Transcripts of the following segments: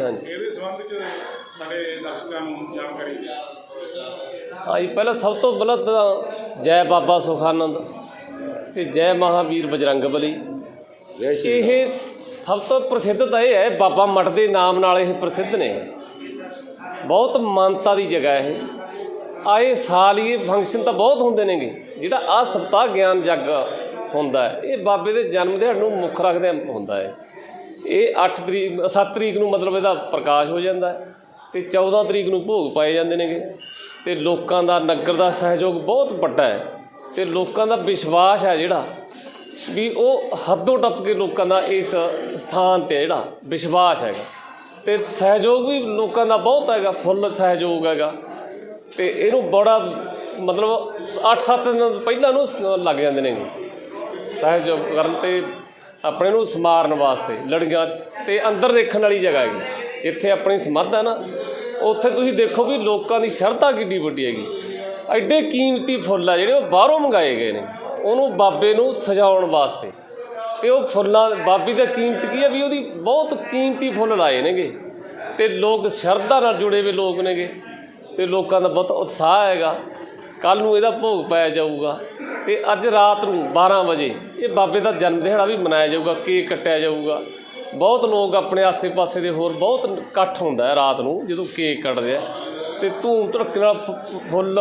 ਹਾਂਜੀ ਹਾਂਜੀ। ਇਹਦੇ ਸੰਬੰਧ ਚ ਸਾਡੇ ਦਰਸ਼ਕਾਂ ਨੂੰ ਜਾਣਕਾਰੀ ਹਾਂਜੀ ਪਹਿਲਾਂ ਸਭ ਤੋਂ ਪਹਿਲਾਂ ਤਾਂ ਜੈ ਬਾਬਾ ਸੁਖਾਨੰਦ ਤੇ ਜੈ ਮਹਾਵੀਰ ਬਜਰੰਗ ਬਲੀ। ਇਹ ਸਭ ਤੋਂ ਪ੍ਰਸਿੱਧ ਤਾਂ ਇਹ ਹੈ ਬਾਬਾ ਮਠ ਦੇ ਨਾਮ ਨਾਲ ਇਹ ਪ੍ਰਸਿੱਧ ਨੇ। ਬਹੁਤ ਮਾਨਤਾ ਦੀ ਜਗ੍ਹਾ ਇਹ। ਆਏ ਸਾਲ ਹੀ ਇਹ ਫੰਕਸ਼ਨ ਤਾਂ ਬਹੁਤ ਹੁੰਦੇ ਨੇਗੇ ਜਿਹੜਾ ਆ ਸਪਤਾਹ ਗਿਆਨ ਜੱਗ ਹੁੰਦਾ ਹੈ ਇਹ ਬਾਬੇ ਦੇ ਜਨਮ ਦਿਹਾੜੇ ਨੂੰ ਮੁੱਖ ਰੱਖਦੇ ਹੁੰਦਾ ਹੈ। ਇਹ 8 ਤਰੀਕ 7 ਤਰੀਕ ਨੂੰ ਮਤਲਬ ਇਹਦਾ ਪ੍ਰਕਾਸ਼ ਹੋ ਜਾਂਦਾ ਹੈ ਤੇ 14 ਤਰੀਕ ਨੂੰ ਭੋਗ ਪਾਏ ਜਾਂਦੇ ਨੇਗੇ। ਤੇ ਲੋਕਾਂ ਦਾ ਨਗਰ ਦਾ ਸਹਿਯੋਗ ਬਹੁਤ ਵੱਡਾ ਹੈ ਤੇ ਲੋਕਾਂ ਦਾ ਵਿਸ਼ਵਾਸ ਹੈ ਜਿਹੜਾ ਵੀ ਉਹ ਹੱਦੋਂ ਟੱਪ ਕੇ ਲੋਕਾਂ ਦਾ ਇਸ ਸਥਾਨ ਤੇ ਜਿਹੜਾ ਵਿਸ਼ਵਾਸ ਹੈਗਾ। ਤੇ ਸਹਿਯੋਗ ਵੀ ਲੋਕਾਂ ਦਾ ਬਹੁਤ ਹੈਗਾ, ਫੁੱਲ ਸਹਿਯੋਗ ਹੈਗਾ। ਤੇ ਇਹਨੂੰ ਬੜਾ ਮਤਲਬ 8-7 ਦਿਨ ਪਹਿਲਾਂ ਨੂੰ ਲੱਗ ਜਾਂਦੇ ਨੇ ਸਹਿਯੋਗ ਕਰਨ ਤੇ ਆਪਣੇ ਨੂੰ ਸਮਾਰਨ ਵਾਸਤੇ ਲੜੀਆਂ ਤੇ ਅੰਦਰ ਦੇਖਣ ਵਾਲੀ ਜਗ੍ਹਾ ਹੈਗੀ। ਜਿੱਥੇ ਆਪਣੀ ਸਮੱਧ ਹੈ ਨਾ, ਉੱਥੇ ਤੁਸੀਂ ਦੇਖੋ ਵੀ ਲੋਕਾਂ ਦੀ ਸ਼ਰਧਾ ਕਿੱਡੀ ਵੱਡੀ ਹੈਗੀ। ਐਡੇ ਕੀਮਤੀ ਫੁੱਲ ਆ ਜਿਹੜੇ ਉਹ ਬਾਹਰੋਂ ਮੰਗਾਏ ਗਏ ਨੇ। ਉਹਨੂੰ ਬਾਬੇ ਨੂੰ ਸਜਾਉਣ ਵਾਸਤੇ। ਤੇ ਉਹ ਫੁੱਲਾਂ, ਬਾਬੀ ਦਾ ਕੀਮਤ ਕੀ ਹੈ ਵੀ ਉਹਦੀ ਬਹੁਤ ਕੀਮਤੀ ਫੁੱਲ ਲਾਏ ਨੇਗੇ। ਤੇ ਲੋਕ ਸ਼ਰਧਾ ਨਾਲ ਜੁੜੇ ਹੋਏ ਲੋਕ ਨੇਗੇ। ਤੇ ਲੋਕਾਂ ਦਾ ਬਹੁਤ ਉਤਸ਼ਾਹ ਹੈਗਾ। ਕੱਲ ਨੂੰ ਇਹਦਾ ਭੋਗ ਪਾਇਆ ਜਾਊਗਾ। ਤੇ ਅੱਜ ਰਾਤ ਨੂੰ 12 ਵਜੇ ਇਹ ਬਾਬੇ ਦਾ ਜਨਮ ਦਿਹਾੜਾ ਵੀ ਮਨਾਇਆ ਜਾਊਗਾ, ਕੇਕ ਕੱਟਿਆ ਜਾਊਗਾ। ਬਹੁਤ ਲੋਕ ਆਪਣੇ ਆਸ-ਪਾਸੇ ਦੇ ਹੋਰ ਬਹੁਤ ਇਕੱਠ ਹੁੰਦਾ ਹੈ ਰਾਤ ਨੂੰ, ਜਦੋਂ ਕੇਕ ਕੱਟਦੇ ਆ। ਤੇ ਧੂਮ ਧੜਕੇ ਨਾਲ ਫੁੱਲ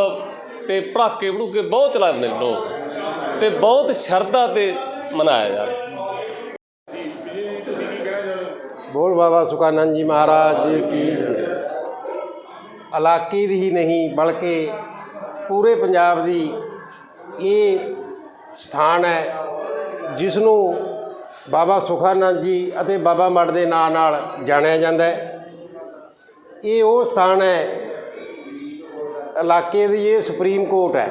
ਤੇ ਪੜਾਕੇ ਭੜੂਕੇ ਬਹੁਤ ਲੱਗਦੇ ਨੇ ਲੋਕ। ਤੇ ਬਹੁਤ ਸ਼ਰਧਾ ਤੇ ਮਨਾਇਆ ਜਾ ਬੋਲ ਬਾਬਾ ਸੁਖਾਨੰਦ ਜੀ ਮਹਾਰਾਜ ਕੀ ਜੈ। ਇਲਾਕੇ ਦੀ ਹੀ ਨਹੀਂ, ਬਲਕਿ ਪੂਰੇ ਪੰਜਾਬ ਦੀ ਇਹ ਸਥਾਨ ਹੈ ਜਿਸ ਨੂੰ ਬਾਬਾ ਸੁਖਾਨੰਦ ਜੀ ਅਤੇ ਬਾਬਾ ਮੜ ਦੇ ਨਾਂ ਨਾਲ ਜਾਣਿਆ ਜਾਂਦਾ ਹੈ। ਇਹ ਉਹ ਸਥਾਨ ਹੈ, ਇਲਾਕੇ ਦੀ ਇਹ ਸੁਪਰੀਮ ਕੋਰਟ ਹੈ।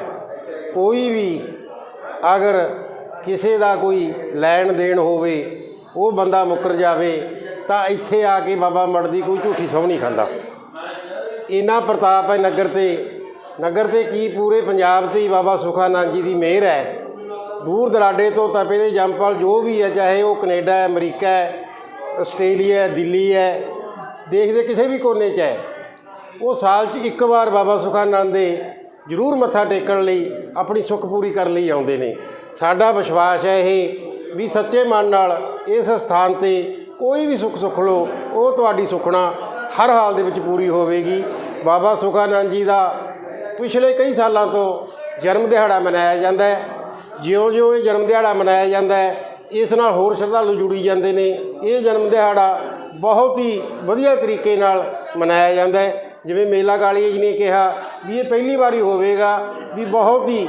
ਕੋਈ ਵੀ ਅਗਰ ਕਿਸੇ ਦਾ ਕੋਈ ਲੈਣ ਦੇਣ ਹੋਵੇ, ਉਹ ਬੰਦਾ ਮੁੱਕਰ ਜਾਵੇ, ਤਾਂ ਇੱਥੇ ਆ ਕੇ ਬਾਬਾ ਮੜ ਦੀ ਕੋਈ ਝੂਠੀ ਸਹੁੰ ਨਹੀਂ ਖਾਂਦਾ। ਇੰਨਾ ਪ੍ਰਤਾਪ ਹੈ ਨਗਰ ਤੇ ਨਗਰ ਤੇ ਕੀ ਪੂਰੇ ਪੰਜਾਬ ਤੇ ਹੀ ਬਾਬਾ ਸੁਖਾਨੰਦ ਜੀ ਦੀ ਮਿਹਰ ਹੈ। ਦੂਰ ਦਰਾਡੇ ਤੋਂ ਤਪੇ ਦੇ ਜੰਪਲ ਜੋ ਵੀ ਹੈ, ਚਾਹੇ ਉਹ ਕੈਨੇਡਾ ਹੈ, ਅਮਰੀਕਾ ਹੈ, ਆਸਟ੍ਰੇਲੀਆ ਹੈ, ਦਿੱਲੀ ਹੈ ਦੇਸ਼ ਦੇ ਕਿਸੇ ਵੀ ਕੋਨੇ 'ਚ ਹੈ। ਉਹ ਸਾਲ 'ਚ ਇੱਕ ਵਾਰ ਬਾਬਾ ਸੁਖਾਨੰਦ ਦੇ ਜ਼ਰੂਰ ਮੱਥਾ ਟੇਕਣ ਲਈ ਆਪਣੀ ਸੁੱਖ ਪੂਰੀ ਕਰਨ ਲਈ ਆਉਂਦੇ ਨੇ। ਸਾਡਾ ਵਿਸ਼ਵਾਸ ਹੈ ਇਹ ਵੀ ਸੱਚੇ ਮਨ ਨਾਲ ਇਸ ਸਥਾਨ ਤੇ ਕੋਈ ਵੀ ਸੁੱਖ ਸੁੱਖ ਲਓ, ਉਹ ਤੁਹਾਡੀ ਸੁਖਣਾ ਹਰ ਹਾਲ ਦੇ ਵਿੱਚ ਪੂਰੀ ਹੋਵੇਗੀ। ਬਾਬਾ ਸੁਖਾਨੰਦ ਜੀ ਦਾ ਪਿਛਲੇ ਕਈ ਸਾਲਾਂ ਤੋਂ ਜਨਮ ਦਿਹਾੜਾ ਮਨਾਇਆ ਜਾਂਦਾ ਹੈ। ਜਿਉਂ-ਜਿਉਂ ਇਹ ਜਨਮ ਦਿਹਾੜਾ ਮਨਾਇਆ ਜਾਂਦਾ ਹੈ, ਇਸ ਨਾਲ ਹੋਰ ਸ਼ਰਧਾਲੂ ਜੁੜੀ ਜਾਂਦੇ ਨੇ। ਇਹ ਜਨਮ ਦਿਹਾੜਾ ਬਹੁਤ ਹੀ ਵਧੀਆ ਤਰੀਕੇ ਨਾਲ ਮਨਾਇਆ ਜਾਂਦਾ ਹੈ। ਜਿਵੇਂ ਮੇਲਾ ਕਾਲੀ ਜੀ ਨੇ ਕਿਹਾ ਵੀ ਇਹ ਪਹਿਲੀ ਵਾਰੀ ਹੋਵੇਗਾ ਵੀ ਬਹੁਤ ਹੀ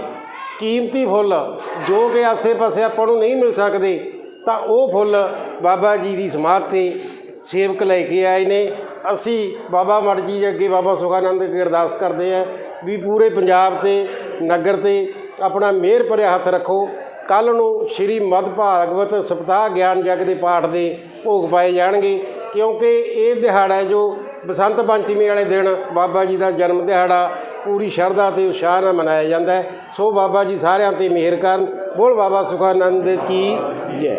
ਕੀਮਤੀ ਫੁੱਲ ਜੋ ਕਿ ਆਸੇ-ਪਾਸੇ ਆਪਾਂ ਨੂੰ ਨਹੀਂ ਮਿਲ ਸਕਦੇ, ਤਾਂ ਉਹ ਫੁੱਲ ਬਾਬਾ ਜੀ ਦੀ ਸਮਾਧ ਤੇ ਸੇਵਕ ਲੈ ਕੇ ਆਏ ਨੇ। ਅਸੀਂ ਬਾਬਾ ਮੜ ਜੀ ਦੇ ਅੱਗੇ ਬਾਬਾ ਸੁਖਾਨੰਦ ਅੱਗੇ ਅਰਦਾਸ ਕਰਦੇ ਆ ਵੀ ਪੂਰੇ ਪੰਜਾਬ ਤੇ, ਨਗਰ ਤੇ ਆਪਣਾ ਮਿਹਰ ਭਰਿਆ ਹੱਥ ਰੱਖੋ। ਕੱਲ ਨੂੰ ਸ਼੍ਰੀ ਮਦ ਭਾਗਵਤ ਸਪਤਾਹ ਗਿਆਨ ਜਗ ਦੇ ਪਾਠ ਦੇ ਭੋਗ ਪਾਏ ਜਾਣਗੇ, ਕਿਉਂਕਿ ਇਹ ਦਿਹਾੜਾ ਹੈ ਜੋ ਬਸੰਤ ਪੰਚਮੀ ਵਾਲੇ ਦਿਨ ਬਾਬਾ ਜੀ ਦਾ ਜਨਮ ਦਿਹਾੜਾ ਪੂਰੀ ਸ਼ਰਧਾ ਤੇ ਉਤਸ਼ਾਹ ਨਾਲ ਮਨਾਇਆ ਜਾਂਦਾ ਹੈ। ਸੋ ਬਾਬਾ ਜੀ ਸਾਰਿਆਂ ਤੇ ਮਿਹਰ ਕਰਨ। ਬੋਲ ਬਾਬਾ ਸੁਖਾਨੰਦ ਕੀ ਜੈ।